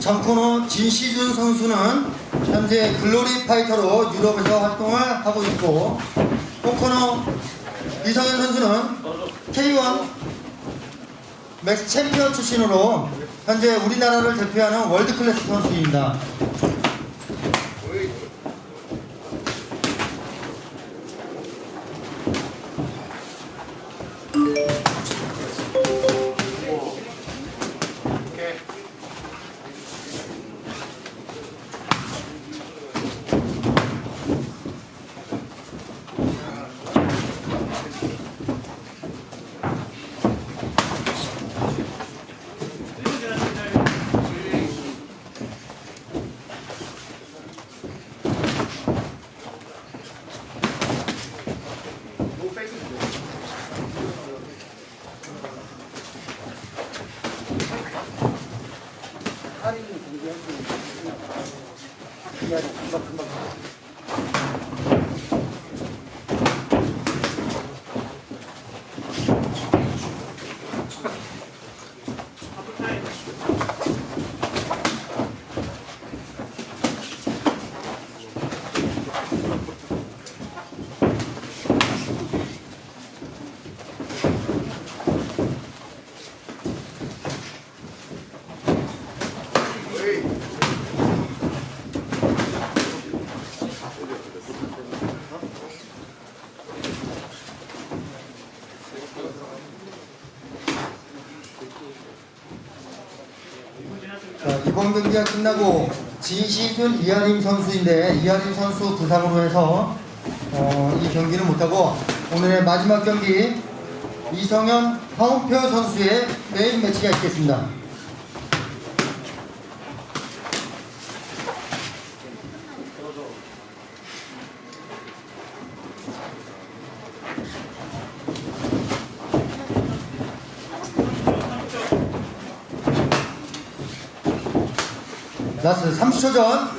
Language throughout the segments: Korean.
정코노 진시준 선수는 현재 글로리 파이터로 유럽에서 활동을 하고 있고 홍코노 이성현 선수는 K1 맥스 챔피언 출신으로 현재 우리나라를 대표하는 월드 클래스 선수입니다. 자, 이번 경기가 끝나고 진시준 이하림 선수인데 이하림 선수 부상으로 해서 어, 이 경기는 못하고 오늘의 마지막 경기 이성현 황우표 선수의 메인 매치가 있겠습니다. 라스트 30초 전.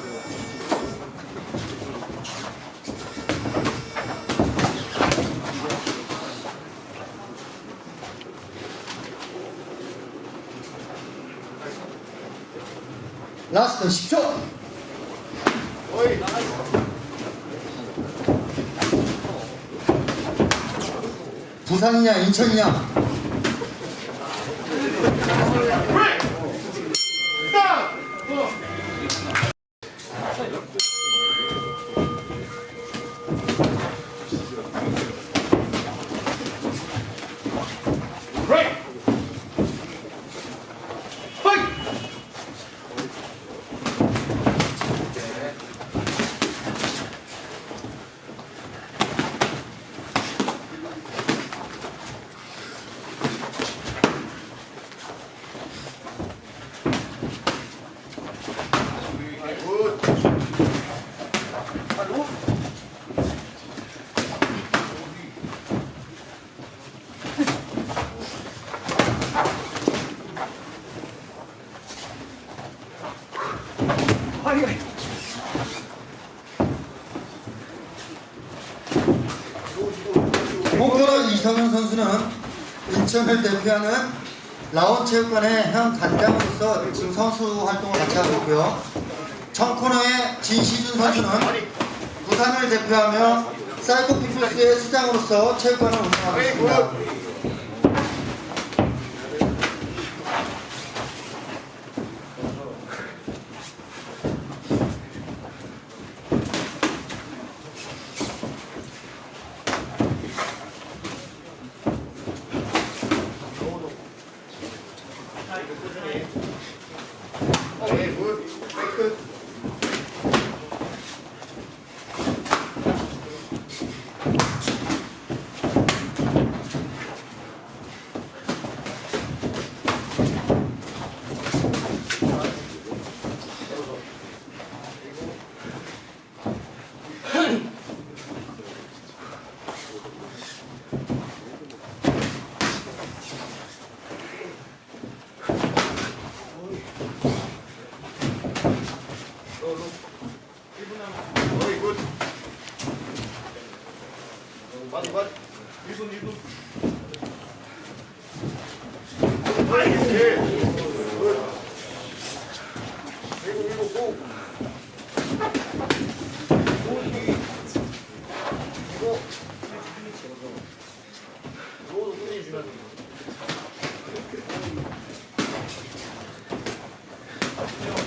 라스트 10초. 부산이냐 인천이냐 목표로 이성현 선수는 인천을 대표하는 라온체육관의 현 단장으로서 지금 선수 활동을 같이 하고 있고요. 청코너의 진시준 선수는 부산을 대표하며 사이코피플스의 수장으로서 체육관을 운영하고 있습니다.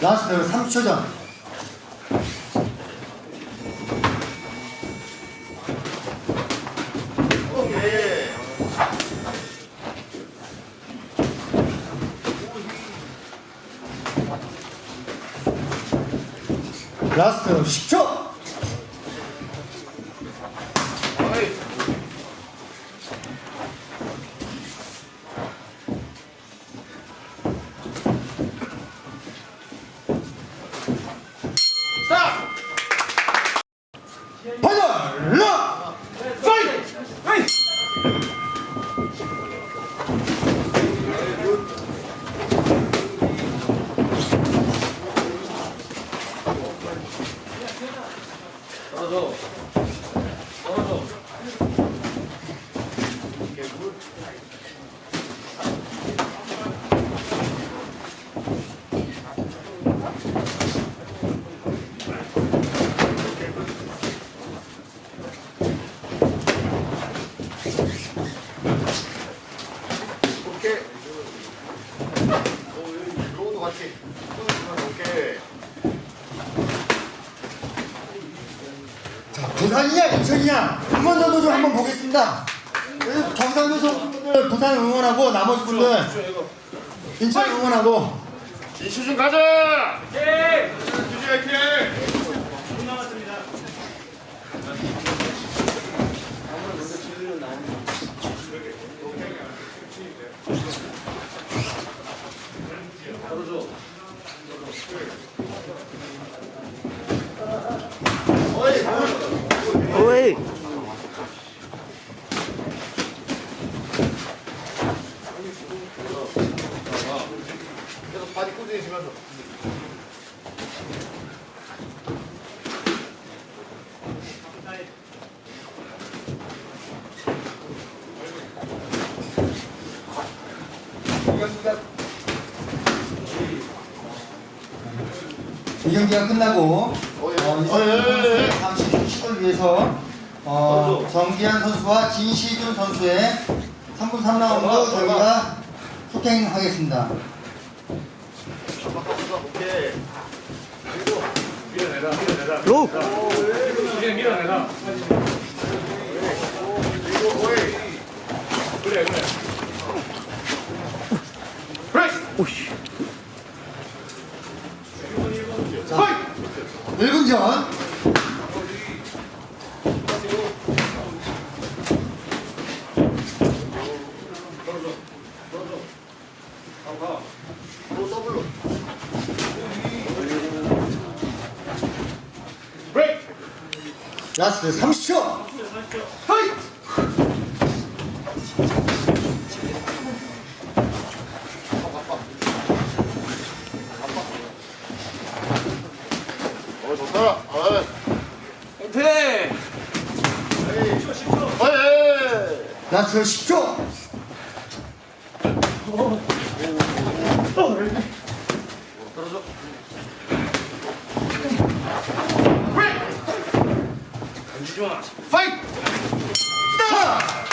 라스트 30초 전. 오케이. 라스트 10초. 어이. 스탑! 파이널 락! 파이트! 파이트! 떨어져. 떨어져. 오케이, 굿. 오케이. 오, 여기 로우도 같이. 오케이. 자, 부산이냐 인천이냐 한번 정도 좀 한번 보겠습니다. 그 경상도 선수분들 부산 응원하고 나머지 분들. 인천 응원하고 이수준 가자! 예! 이수준 화이팅! 바디 꾸준히 주면서. 이 경기가 끝나고 어, 예. 어, 어, 예, 휴식을 위해서 어, 정기한 선수와 진시준 선수의 3분 3라운드 경기가 소행하겠습니다. 오케이. 그리고 밀어내라, 밀어내라. 로 이제 밀어내라. 그래, 그래. 오씨 파이트! 1분 전 떨어져. 떨어져. 가, 가. 로 더블로. 브레이크! 라스트 30초 파이트! 어, 좋다. 어이. 화이팅 어이. 라스트 10초 떨어져. ファイト！